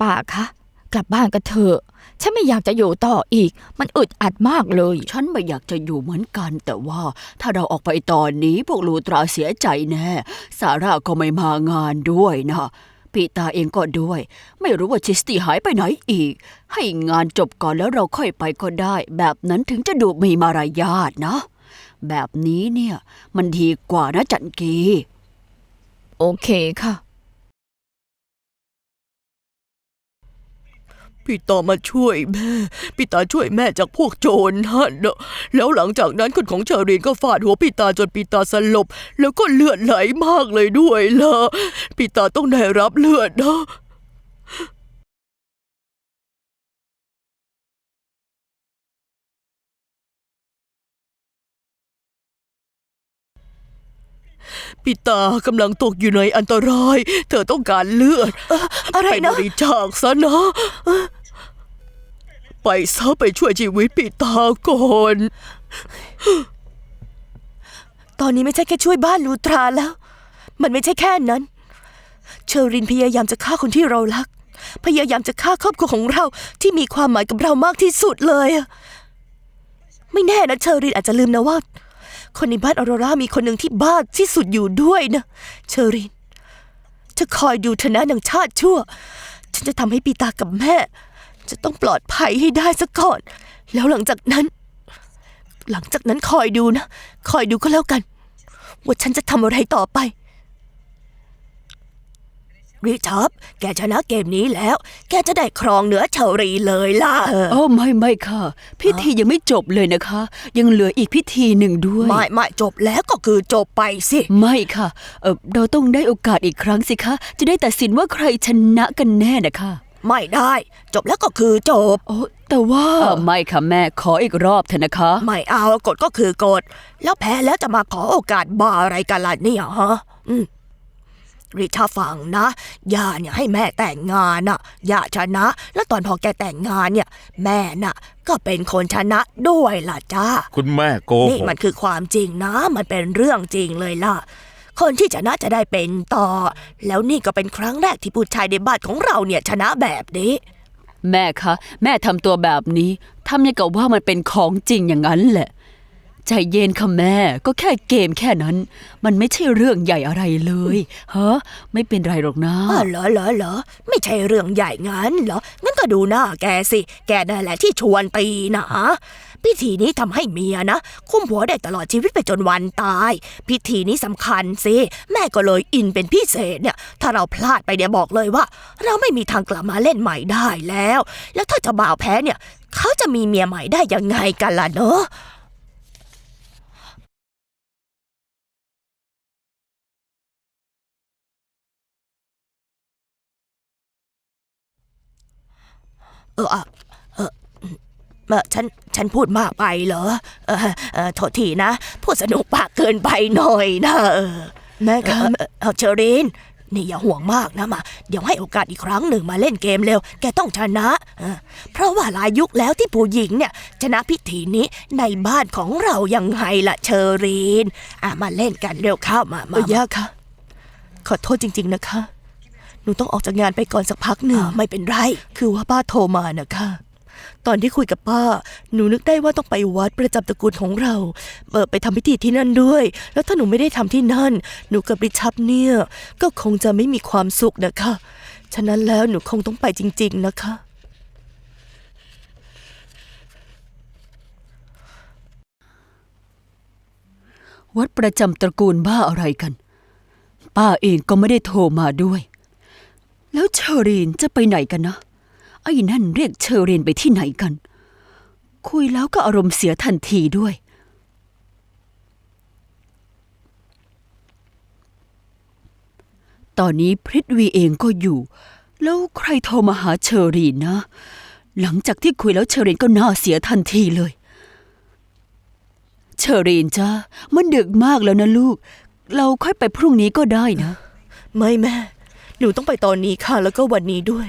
ป่าคะ กลับบ้านกันเถอะ ฉันไม่อยากจะอยู่ต่ออีก มันอึดอัดมากเลย ฉันไม่อยากจะอยู่เหมือนกัน แต่ว่าถ้าเราออกไปตอนนี้พวกลูตราเสียใจแน่ซาร่าก็ไม่มางานด้วยนะปีตาเองก็ด้วย ไม่รู้ว่าชิสตี้หายไปไหนอีก ให้งานจบก่อนแล้วเราค่อยไปก็ได้ แบบนั้นถึงจะดูมีมารยาทนะ แบบนี้เนี่ย มันดีกว่านะจันกี โอเคค่ะ พี่ตามาช่วยแม่ พี่ตาช่วยแม่จากพวกโจรนั่นนะแล้วหลังจากนั้นคนของเชอรีนก็ฟาดหัวพี่ตาจนพี่ตาสลบ แล้วก็เลือดไหลมากเลยด้วยล่ะ พี่ตาต้องได้รับเลือดนะ พี่ตากำลังตกอยู่ในอันตราย เธอต้องการเลือดอะไรไปนะบริจาคซะนะ ไปซะไปช่วยชีวิตพี่ตาก่อน ตอนนี้ไม่ใช่แค่ช่วยบ้านลูตราแล้ว มันไม่ใช่แค่นั้น เชอรินพยายามจะฆ่าคนที่เรารัก พยายามจะฆ่าครอบครัวของเราที่มีความหมายกับเรามากที่สุดเลยอะไม่แน่นะเชอรินอาจจะลืมนะว่า คนในบ้านออโรรามีคนหนึ่งที่บ้าที่สุดอยู่ด้วยนะ เชอรินจะคอยดูเธอนะนางชาติชั่ว ฉันจะทำให้ปีตากับแม่ จะต้องปลอดภัยให้ได้ซะก่อน แล้วหลังจากนั้น หลังจากนั้นคอยดูนะ คอยดูก็แล้วกัน ว่าฉันจะทำอะไรต่อไป ริชาร์ดแกชนะเกมนี้แล้ว แกจะได้ครองเหนือเชารีเลยล่ะโอ้ไม่ไม่ค่ะ พิธียังไม่จบเลยนะคะ ยังเหลืออีกพิธีหนึ่งด้วย ไม่ไม่จบแล้วก็คือจบไปสิ ไม่ค่ะเออเราต้องได้โอกาสอีกครั้งสิคะ จะได้ตัดสินว่าใครชนะกันแน่นะคะ ไม่ได้ จบแล้วก็คือจบโอ้แต่ว่าไม่ค่ะแม่ขออีกรอบเถอะนะคะ ไม่เอากฎก็คือกฎแล้วแพ้แล้วจะมาขอโอกาสบ้าอะไรกันล่ะเนี่ยฮะอืม ริชาฟังนะ ย่าเนี่ยให้แม่แต่งงานน่ะ ย่าชนะ แล้วตอนพอแกแต่งงานเนี่ย แม่น่ะ ก็เป็นคนชนะด้วยล่ะจ้า คุณแม่โกนี่หกมันคือความจริงนะ มันเป็นเรื่องจริงเลยล่ะ คนที่ชนะจะได้เป็นต่อ แล้วนี่ก็เป็นครั้งแรกที่ผู้ชายในบ้านของเราเนี่ยชนะแบบนี้ แม่คะ แม่ทำตัวแบบนี้ทำอย่างกับว่ามันเป็นของจริงอย่างนั้นแหละ ใจเย็นค่ะแม่ก็แค่เกมแค่นั้น มันไม่ใช่เรื่องใหญ่อะไรเลยฮะไม่เป็นไรหรอกนะอ๋อเหรอเหรอเหรอไม่ใช่เรื่องใหญ่งั้นเหรองั้นก็ดูหน้าแกสิ แกนั่นแหละที่ชวนตีนะพิธีนี้ทำให้เมียนะคุ้มผัวได้ตลอดชีวิตไปจนวันตาย พิธีนี้สำคัญสิแม่ก็เลยอินเป็นพิเศษเนี่ย ถ้าเราพลาดไปเนี่ยบอกเลยว่า เราไม่มีทางกลับมาเล่นใหม่ได้แล้ว แล้วถ้าจะบ่าวแพ้เนี่ย เขาจะมีเมียใหม่ได้ยังไงกันล่ะเนอะ เอออะเออเออฉัน ฉันพูดมากไปเหรอ เออเออโทษทีนะ พูดสนุกปากเกินไปหน่อยนะเออแม่เอคะอเออเออเชอริน นี่อย่าห่วงมากนะมา เดี๋ยวให้โอกาสอีกครั้งหนึ่งมาเล่นเกมเร็ว แกต้องชนะเออเพราะว่าหลายยุคแล้วที่ผู้หญิงเนี่ย ชนะพิธีนี้ในบ้านของเรายังไงล่ะเชอริน อะมาเล่นกันเร็วเข้ามาเอมาอย่าคะขอโทษจริง ๆ นะคะ หนูต้องออกจากงานไปก่อนสักพักหนึ่งอ่าไม่เป็นไร คือว่าป้าโทรมานะคะ ตอนที่คุยกับป้า หนูนึกได้ว่าต้องไปวัดประจำตระกูลของเราเออไปทำพิธีที่นั่นด้วย แล้วถ้าหนูไม่ได้ทำที่นั่น หนูกับริชับเนี่ย ก็คงจะไม่มีความสุขนะคะ ฉะนั้นแล้วหนูคงต้องไปจริง ๆ นะคะ วัดประจำตระกูลบ้าอะไรกัน ป้าเองก็ไม่ได้โทรมาด้วย แล้วเชอรีนจะไปไหนกันนะไอ้นั่นเรียกเชอรีนไปที่ไหนกัน คุยแล้วก็อารมณ์เสียทันทีด้วย ตอนนี้พริตวีเองก็อยู่ แล้วใครโทรมาหาเชอรีนนะ หลังจากที่คุยแล้วเชอรีนก็น่าเสียทันทีเลย เชอรีนจ้ามันดึกมากแล้วนะลูก เราค่อยไปพรุ่งนี้ก็ได้นะ ไม่แม่ หนูต้องไปตอนนี้ค่ะ แล้วก็วันนี้ด้วย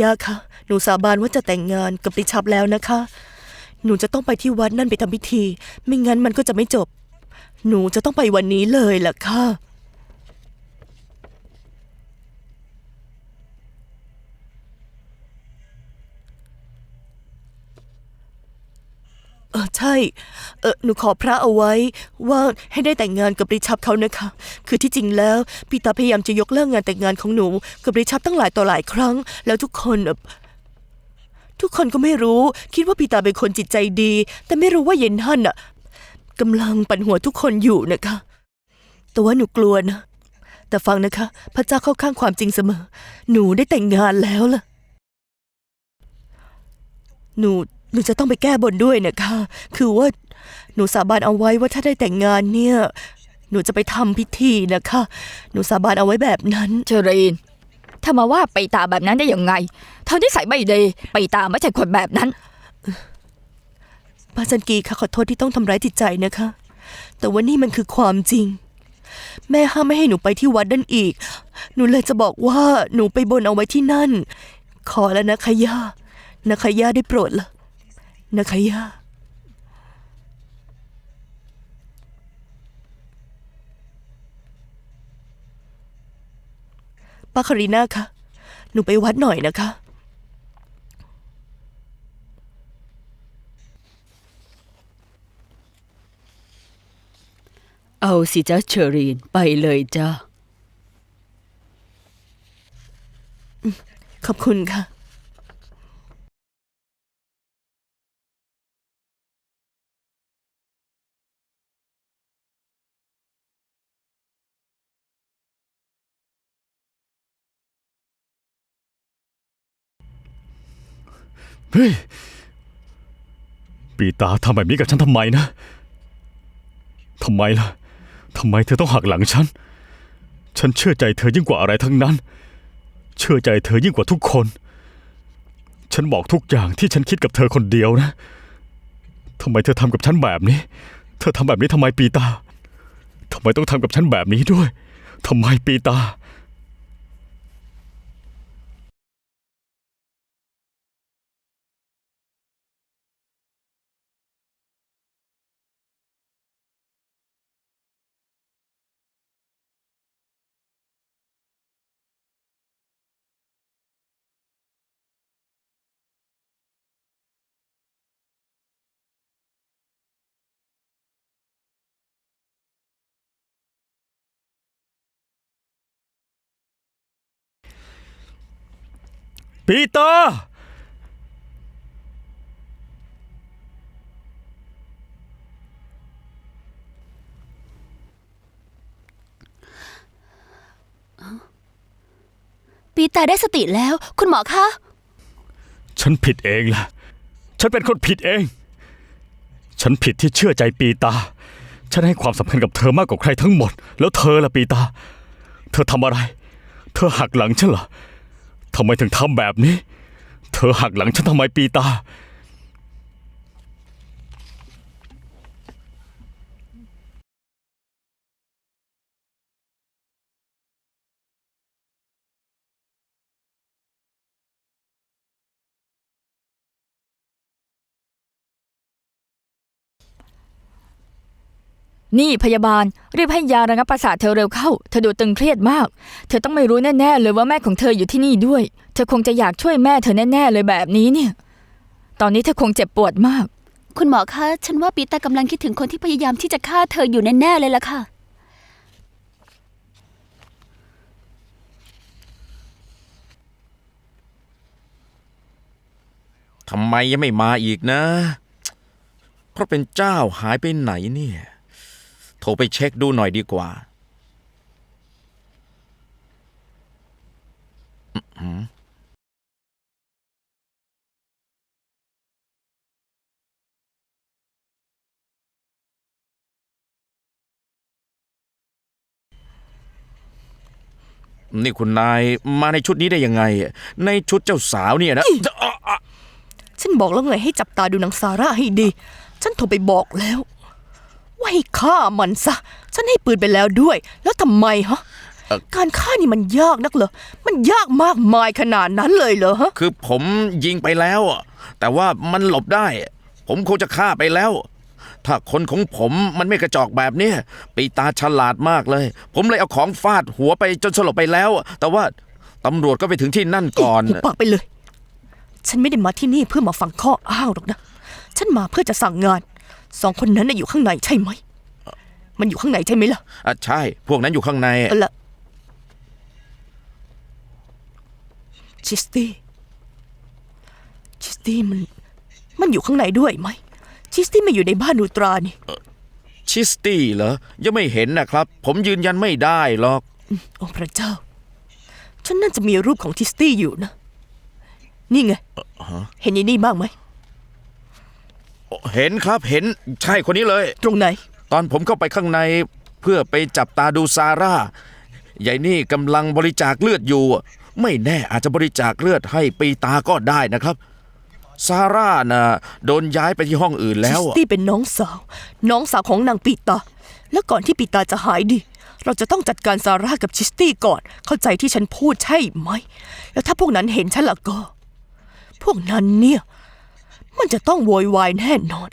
ย่าคะหนูสาบานว่าจะแต่งงานกับริชับแล้วนะคะ หนูจะต้องไปที่วัดนั่นไปทำพิธี ไม่งั้นมันก็จะไม่จบ หนูจะต้องไปวันนี้เลยล่ะค่ะ เออใช่ เออหนูขอพระเอาไว้ ว่าให้ได้แต่งงานกับริชับเขานะคะ คือที่จริงแล้วพี่ตาพยายามจะยกเลิกงานแต่งงานของหนูกับริชับตั้งหลายต่อหลายครั้ง แล้วทุกคนเออทุกคนก็ไม่รู้ คิดว่าพี่ตาเป็นคนจิตใจดี แต่ไม่รู้ว่าเย็นท่านอะกำลังปั่นหัวทุกคนอยู่นะคะ แต่ว่าหนูกลัวนะ แต่ฟังนะคะ พระเจ้าเข้าข้างความจริงเสมอ หนูได้แต่งงานแล้วล่ะ หนู หนูจะต้องไปแก้บนด้วยนะคะ คือว่าหนูสาบานเอาไว้ว่าถ้าได้แต่งงานเนี่ย หนูจะไปทำพิธีนะคะ หนูสาบานเอาไว้แบบนั้น เชอรีนเธอมาว่าไปตาแบบนั้นได้ยังไง เธอที่ใส่ไม่ดีไปตาไม่ใช่คนแบบนั้น ป้าจันกีค่ะขอโทษที่ต้องทำร้ายจิตใจนะคะ แต่ว่านี่มันคือความจริง แม่ห้ามไม่ให้หนูไปที่วัดนั่นอีก หนูเลยจะบอกว่าหนูไปบนเอาไว้ที่นั่น ขอแล้วนะคะย่านะคะย่าได้โปรดละ นะคะย่าป้าคารีนาคะ หนูไปวัดหน่อยนะคะ เอาสิจ้าเชอรีนไปเลยจ้า ขอบคุณค่ะ เฮ้ยปีตาทำแบบนี้กับฉันทำไมนะทำไมล่ะทำไมเธอต้องหักหลังฉัน ฉันเชื่อใจเธอยิ่งกว่าอะไรทั้งนั้น เชื่อใจเธอยิ่งกว่าทุกคน ฉันบอกทุกอย่างที่ฉันคิดกับเธอคนเดียวนะทำไมเธอทำกับฉันแบบนี้ เธอทำแบบนี้ทำไมปีตาทำไมต้องทำกับฉันแบบนี้ด้วยทำไมปีตา ปีเตาปีตาได้สติแล้ว คุณหมอคะ ฉันผิดเองล่ะ ฉันเป็นคนผิดเอง ฉันผิดที่เชื่อใจปีตา ฉันให้ความสำคัญกับเธอมากกว่าใครทั้งหมด แล้วเธอล่ะปีตา เธอทำอะไร เธอหักหลังฉันเหรอ ทำไมถึงทำแบบนี้ เธอหักหลังฉันทำไมปีตา นี่พยาบาลรีบให้ยาระงับประสาทเธอเร็วเข้า เธอดูตึงเครียดมาก เธอต้องไม่รู้แน่ๆเลยว่าแม่ของเธออยู่ที่นี่ด้วย เธอคงจะอยากช่วยแม่เธอแน่ๆเลยแบบนี้เนี่ย ตอนนี้เธอคงเจ็บปวดมาก คุณหมอคะฉันว่าปีตากำลังคิดถึงคนที่พยายามที่จะฆ่าเธออยู่แน่ๆเลยล่ะค่ะ ทำไมยังไม่มาอีกนะ เพราะเป็นเจ้าหายไปไหนเนี่ยโท รไปเช็คดูหน่อยดีกว่าอื้อหือนี่คุณนายมาในชุดนี้ได้ยังไง ในชุดเจ้าสาวเนี่ยนะอะอะฉันบอกแล้วไงให้จับตาดูนางซาร่าให้ดี ฉันโทรไปบอกแล้ว ว่าให้ฆ่ามันซะ ฉันให้ปืนไปแล้วด้วย แล้วทำไมฮะการฆ่านี่มันยากนักเหรอ มันยากมากมายขนาดนั้นเลยเหรอฮะ คือผมยิงไปแล้วอะแต่ว่ามันหลบได้ ผมคงจะฆ่าไปแล้ว ถ้าคนของผมมันไม่กระจอกแบบเนี้ยปีตาฉลาดมากเลย ผมเลยเอาของฟาดหัวไปจนสลบไปแล้วแต่ว่าตำรวจก็ไปถึงที่นั่นก่อน หุบปากไปเลย ฉันไม่ได้มาที่นี่เพื่อมาฟังข้ออ้างหรอกนะ ฉันมาเพื่อจะสั่งงาน สองคนนั้นน่ะอยู่ข้างในใช่ไหม มันอยู่ข้างในใช่ไหมล่ะอะใช่ พวกนั้นอยู่ข้างใน เอาละชิสตี้ชิสตี้มัน มันอยู่ข้างในด้วยไหม ชิสตี้ไม่อยู่ในบ้านนูตรานี่ชิสตี้เหรอ ยังไม่เห็นนะครับ ผมยืนยันไม่ได้หรอก โอ้พระเจ้า ฉันน่าจะมีรูปของทิสตี้อยู่นะ นี่ไง เห็นยายนี่บ้างไหม เห็นครับเห็นใช่คนนี้เลย ตรงไหน ตอนผมเข้าไปข้างในเพื่อไปจับตาดูซาร่ายายนี่กำลังบริจาคเลือดอยู่ ไม่แน่อาจจะบริจาคเลือดให้ปีตาก็ได้นะครับ ซาร่าน่ะโดนย้ายไปที่ห้องอื่นแล้ชิวสอะตี้เป็นน้องสาว น้องสาวของนางปีตา แล้วก่อนที่ปีตาจะหายดี เราจะต้องจัดการซาร่ากับชิสตี้ก่อน เข้าใจที่ฉันพูดใช่ไหม แล้วถ้าพวกนั้นเห็นฉันละก็ พวกนั้นเนี่ย มันจะต้องโวยวายแน่นอน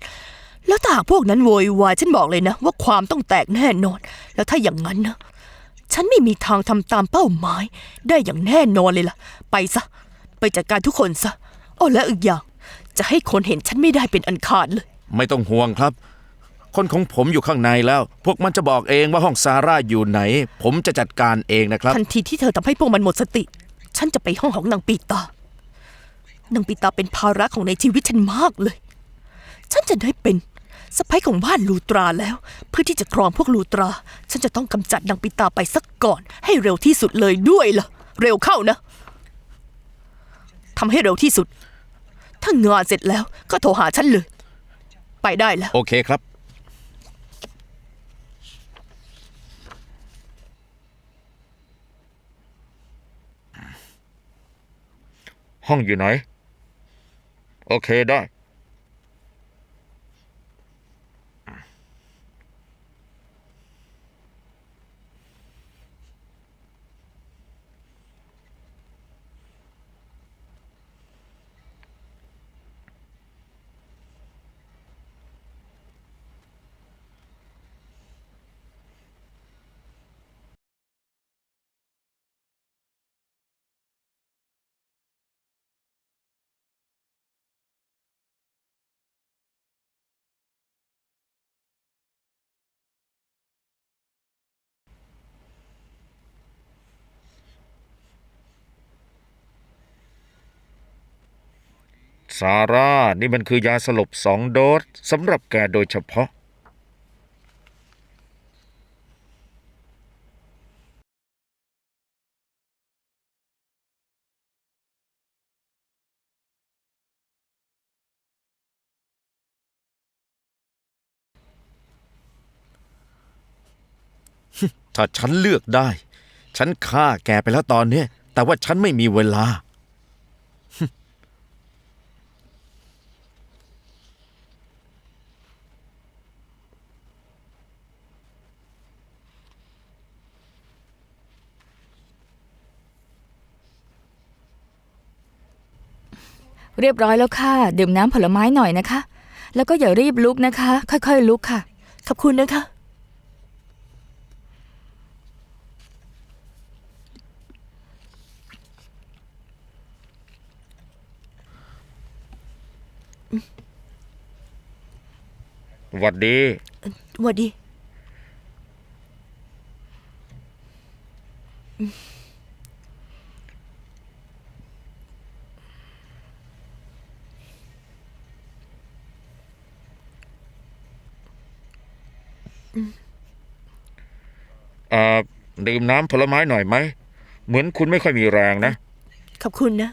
แล้วถ้าหากพวกนั้นโวยวายฉันบอกเลยนะ ว่าความต้องแตกแน่นอน แล้วถ้าอย่างนั้นนะฉันไม่มีทางทำตามเป้าหมาย ได้อย่างแน่นอนเลยล่ะ ไปซะ ไปจัดการทุกคนซะอ้อและอีกอย่าง จะให้คนเห็นฉันไม่ได้เป็นอันขาดเลย ไม่ต้องห่วงครับ คนของผมอยู่ข้างในแล้ว พวกมันจะบอกเองว่าห้องซาร่าอยู่ไหน ผมจะจัดการเองนะครับ ทันทีที่เธอทำให้พวกมันหมดสติ ฉันจะไปห้องของนางปีตา นางปีตาเป็นภาระของในชีวิตฉันมากเลย ฉันจะได้เป็นสะพ้ยของบ้านลูตราแล้ว เพื่อที่จะครองพวกลูตรา ฉันจะต้องกำจัดนางปีตาไปสักก่อน ให้เร็วที่สุดเลยด้วยล่ะ เร็วเข้านะทำให้เร็วที่สุด ถ้างานเสร็จแล้วก็โทรหาฉันเลย ไปได้แล้ว โอเคครับ ห้องอยู่ไหน โอเคได้ ซาร่า นี่มันคือยาสลบสองโดสสำหรับแกโดยเฉพาะ ถ้าฉันเลือกได้ ฉันฆ่าแกไปแล้วตอนเนี้ยแต่ว่าฉันไม่มีเวลา เรียบร้อยแล้วค่ะ ดื่มน้ำผลไม้หน่อยนะคะ แล้วก็อย่ารีบลุกนะคะ ค่อยๆ ลุกค่ะ ขอบคุณนะคะ หวัดดี หวัดดี อ่ดื่มน้ำผลไม้หน่อยไหม เหมือนคุณไม่ค่อยมีแรงนะ ขอบคุณนะ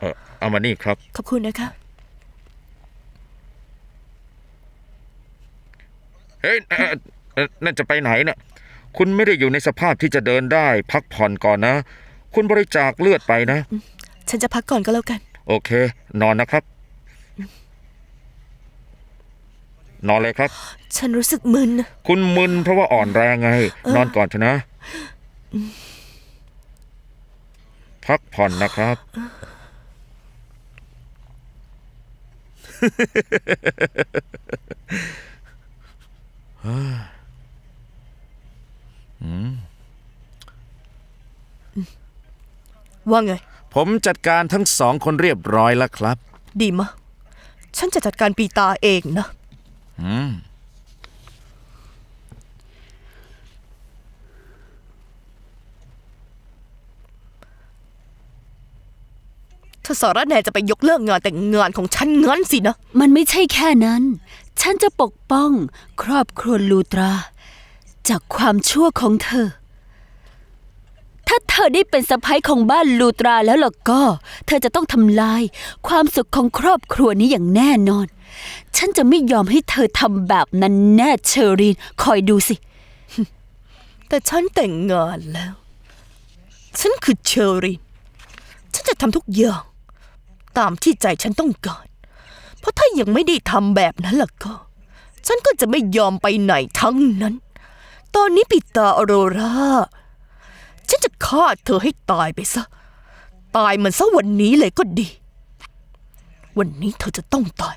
เออเอามานี่ครับ ขอบคุณนะคะ เฮ้ยเอ่อเอ่อนั่นจะไปไหนน่ะ คุณไม่ได้อยู่ในสภาพที่จะเดินได้ พักผ่อนก่อนนะ คุณบริจาคเลือดไปนะ ฉันจะพักก่อนก็แล้วกัน โอเค นอนนะครับ นอนเลยครับ ฉันรู้สึกมึน คุณมึนเพราะว่าอ่อนแรงไง นอนก่อนเถอะนะ พักผ่อนนะครับ ว่าไง ผมจัดการทั้งสองคนเรียบร้อยแล้วครับ ดีมะ ฉันจะจัดการปีตาเองนะ อืม ถ้าสารแหน่จะไปยกเลิกงานแต่งงานของฉันงั้นสินะ มันไม่ใช่แค่นั้น ฉันจะปกป้องครอบครัวลูตรา จากความชั่วของเธอ ถ้าเธอได้เป็นสะพ้ยของบ้านลูตราแล้วล่ะก็ เธอจะต้องทำลาย ความสุขของครอบครัวนี้อย่างแน่นอน ฉันจะไม่ยอมให้เธอทำแบบนั้นแน่เชอรีน คอยดูสิ แต่ฉันแต่งงานแล้ว ฉันคือเชอรีน ฉันจะทำทุกอย่าง ตามที่ใจฉันต้องการ เพราะถ้ายังไม่ได้ทำแบบนั้นล่ะก็ ฉันก็จะไม่ยอมไปไหนทั้งนั้น ตอนนี้ปิตาออโรราฉันจะฆ่าเธอให้ตายไปซะ ตายมันซะวันนี้เลยก็ดี วันนี้เธอจะต้องตาย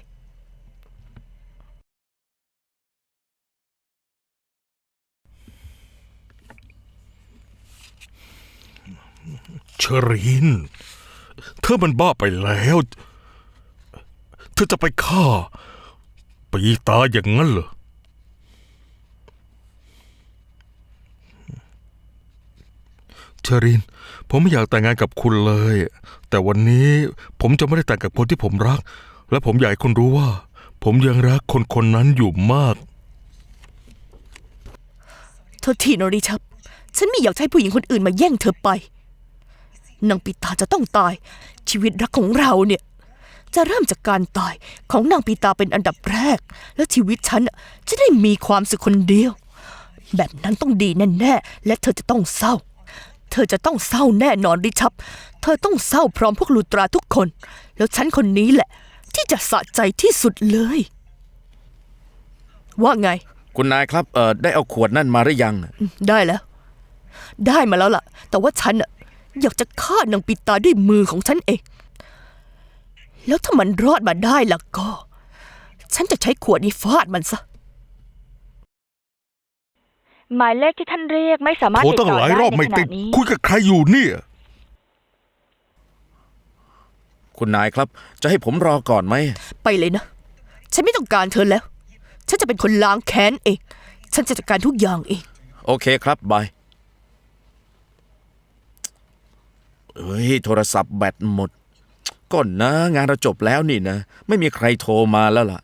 เชรีน เธอมันบ้าไปแล้ว เธอจะไปฆ่า ปีตาอย่างนั้นเหรอ เชอรีนผมไม่อยากแต่งงานกับคุณเลย แต่วันนี้ผมจะไม่ได้แต่งกับคนที่ผมรัก และผมอยากให้คุณรู้ว่า ผมยังรักคนคนนั้นอยู่มาก โทษทีนริชับ ฉันไม่อยากให้ผู้หญิงคนอื่นมาแย่งเธอไป นางปิตาจะต้องตาย ชีวิตรักของเราเนี่ย จะเริ่มจากการตายของนางปิตาเป็นอันดับแรก แล้วชีวิตฉันน่ะจะได้มีความสุขคนเดียว แบบนั้นต้องดีแน่ๆและเธอจะต้องเศร้า เธอจะต้องเศร้าแน่นอนริชับ เธอต้องเศร้าพร้อมพวกลูตราทุกคน แล้วฉันคนนี้แหละ ที่จะสะใจที่สุดเลย ว่าไง คุณนายครับเออได้เอาขวดนั่นมาหรือยัง ได้แล้ว ได้มาแล้วล่ะ แต่ว่าฉันอะ อยากจะฆ่านางปิตาด้วยมือของฉันเอง แล้วถ้ามันรอดมาได้ล่ะก็ ฉันจะใช้ขวดนี้ฟาดมันซะ หมายเลขที่ท่านเรียกไม่สามารถโทรติดตั้งต่อหลายได้รอบในไม่ขติณะดนี้ คุยกับใครอยู่เนี่ย คุณนายครับ จะให้ผมรอก่อนไหม ไปเลยนะ ฉันไม่ต้องการเธอแล้ว ฉันจะเป็นคนล้างแค้นเอง ฉันจะจัดการทุกอย่างเอง โอเคครับ บาย เฮ้ย โทรศัพท์แบตหมด ก่อนนะ งานเราจบแล้วนี่นะ ไม่มีใครโทรมาแล้วล่ะ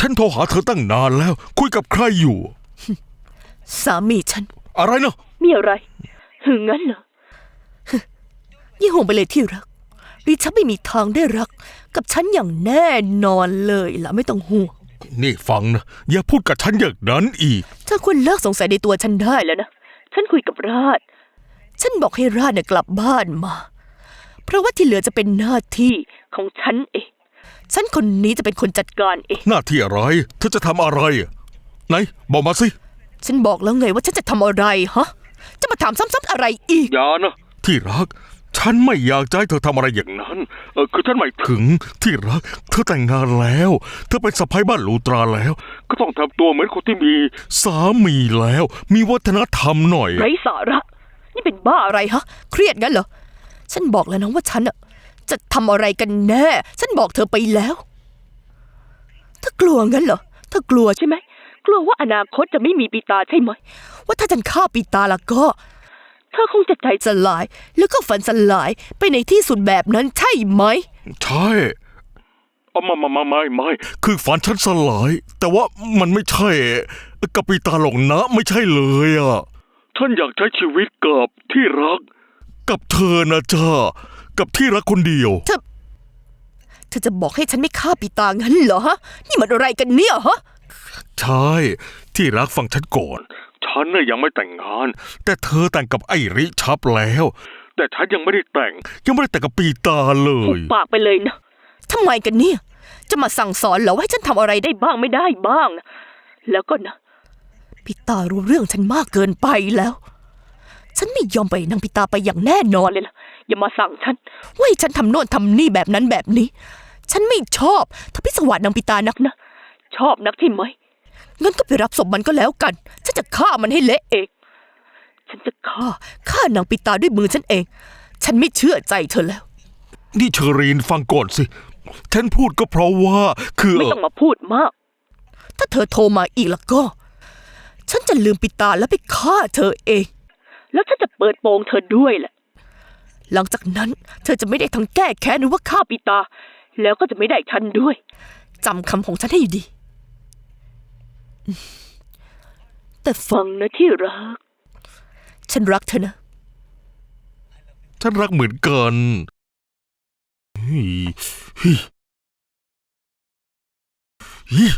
ฉันโทรหาเธอตั้งนานแล้ว คุยกับใครอยู่ สามีฉัน อะไรนะ มีอะไร หึงงั้นเหรอ ยี่ห่วงไปเลยที่รักริชับไม่มีทางได้รัก กับฉันอย่างแน่นอนเลยล่ะไม่ต้องห่วง นี่ฟังนะ อย่าพูดกับฉันอย่างนั้นอีกเธอควรเลิกสงสัยในตัวฉันได้แล้วนะ ฉันคุยกับราช ฉันบอกให้ราชเนี่ยกลับบ้านมา เพราะว่าที่เหลือจะเป็นหน้าที่ของฉันเอง ฉันคนนี้จะเป็นคนจัดการเอง หน้าที่อะไร เธอจะทำอะไรอะไหน บอกมาสิ ฉันบอกแล้วไงว่าฉันจะทำอะไรฮะ จะมาถามซ้ำๆอะไรอีก อย่านะ ที่รัก ฉันไม่อยากจะให้เธอทำอะไรอย่างนั้นเออคือฉันหมายถึงที่รัก เธอแต่งงานแล้ว เธอเป็นสะพ้ายบ้านลูตราแล้ว ก็ต้องทำตัวเหมือนคนที่มีสามีแล้ว มีวัฒนธรรมหน่อย ไร้สาระ นี่เป็นบ้าอะไรฮะ เครียดงั้นเหรอ ฉันบอกแล้วนะว่าฉันอะจะทำอะไรกันแน่ ฉันบอกเธอไปแล้ว เธอกลัวงั้นเหรอ เธอกลัวใช่ไหม กลัวว่าอนาคตจะไม่มีปีตาใช่ไหม ว่าถ้าฉันฆ่าปีตาแล้วก็ เธอคงจะใจสลาย แล้วก็ฝันสลายไปในที่สุดแบบนั้นใช่ไหม ใช่เอามามามาไม่ไม่คือฝันฉันสลาย แต่ว่ามันไม่ใช่กับปีตาหลงนะไม่ใช่เลยอะฉันอยากใช้ชีวิตกับที่รัก กับเธอนะจ้ากับที่รักคนเดียว เธอจะบอกให้ฉันไม่ฆ่าปีตางั้นเหรอฮะนี่มันอะไรกันเนี่ยฮะใช่ ที่รักฟังฉันก่อน ฉันน่ะยังไม่แต่งงาน แต่เธอแต่งกับไอ้ริชับแล้ว แต่ฉันยังไม่ได้แต่ง ยังไม่ได้แต่งกับปีตาเลหุบย ปากไปเลยนะทำไมกันเนี่ย จะมาสั่งสอนเหรอว่าให้ฉันทำอะไรได้บ้างไม่ได้บ้างนะแล้วก็นะ พี่ตารู้เรื่องฉันมากเกินไปแล้ว ฉันไม่ยอมไปนางพิตาไปอย่างแน่นอนเลยล่ะ อย่ามาสั่งฉัน ว่าให้ฉันทำโน่นทำนี่แบบนั้นแบบนี้ ฉันไม่ชอบ ถ้าพิสวาสนางพิตานักนะ ชอบนักใช่ไหม งั้นก็ไปรับศพมันก็แล้วกัน ฉันจะฆ่ามันให้เละเอง ฉันจะฆ่าฆ่านางปิตาด้วยมือฉันเอง ฉันไม่เชื่อใจเธอแล้ว นี่เชอรีนฟังก่อนสิ ฉันพูดก็เพราะว่า คือไม่ต้องมาพูดมาก ถ้าเธอโทรมาอีกแล้วก็ ฉันจะลืมปิตาแล้วไปฆ่าเธอเอง แล้วฉันจะเปิดโปงเธอด้วยแหละ หลังจากนั้น เธอจะไม่ได้ทั้งแก้แค้นหรือว่าฆ่าปิตา แล้วก็จะไม่ได้ฉันด้วยจำคำของฉันให้ดี แต่ฟังนะที่รัก ฉันรักเธอนะ ฉันรักเหมือนกันเฮ้ยเฮ้ยเฮ้ย